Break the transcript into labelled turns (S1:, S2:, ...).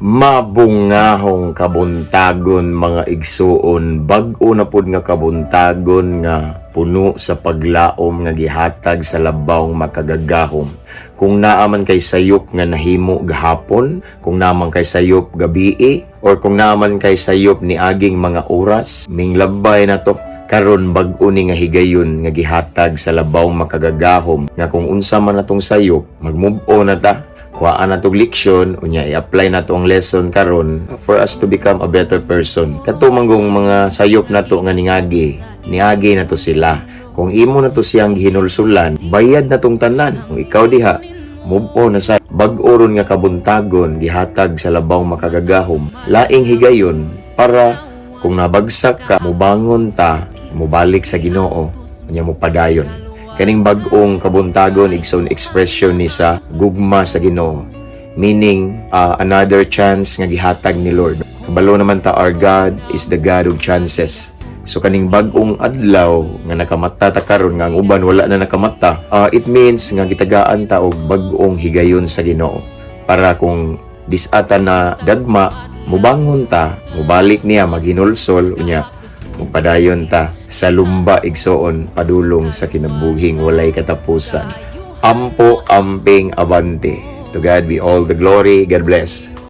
S1: Mabungahong kabuntagon mga igsuon. Bag-o na pud nga kabuntagon nga puno sa paglaom nga gihatag sa labawng makagagahom. Kung naaman kay sayop nga nahimo gahapon, kung naaman kay sayop gabii, or kung naaman kay sayop ni aging mga oras, minglabay na to. Karon bag-o ni nga higayon nga gihatag sa labawng makagagahom. Nga kung unsa man natong sayop mag-move on na ta kuhaan na tong leksyon unya i-apply na to ang lesson karon for us to become a better person. Kato manggong mga sayop na to nga ningagi niagi na to sila. Kung imo na to siyang gihinulsulan bayad na tong tanan. Kung ikaw diha move on na sa bag-oron nga kabuntagon gihatag sa labaw makagagahom. Laing higayon para kung nabagsak ka mubangon ta mubalik sa Ginoo unya mo padayon kaning bag-ong kabuntagon igsoon expression ni sa gugma sa Ginoo. Meaning uh, another chance nga gihatag ni Lord. Kabalo naman ta our God is the God of chances. So kaning bag-ong adlaw nga nakamata ta karon nga ang uban wala na nakamata uh, it means nga gitagaan ta og bag-ong higayon sa Ginoo. Para kung disata na dagma mubangon ta mubalik niya maghinulsol unya Magpadayon ta sa lumba igsoon padulong sa kinabuhing walay katapusan. Ampo amping abante. To God be all the glory. God bless.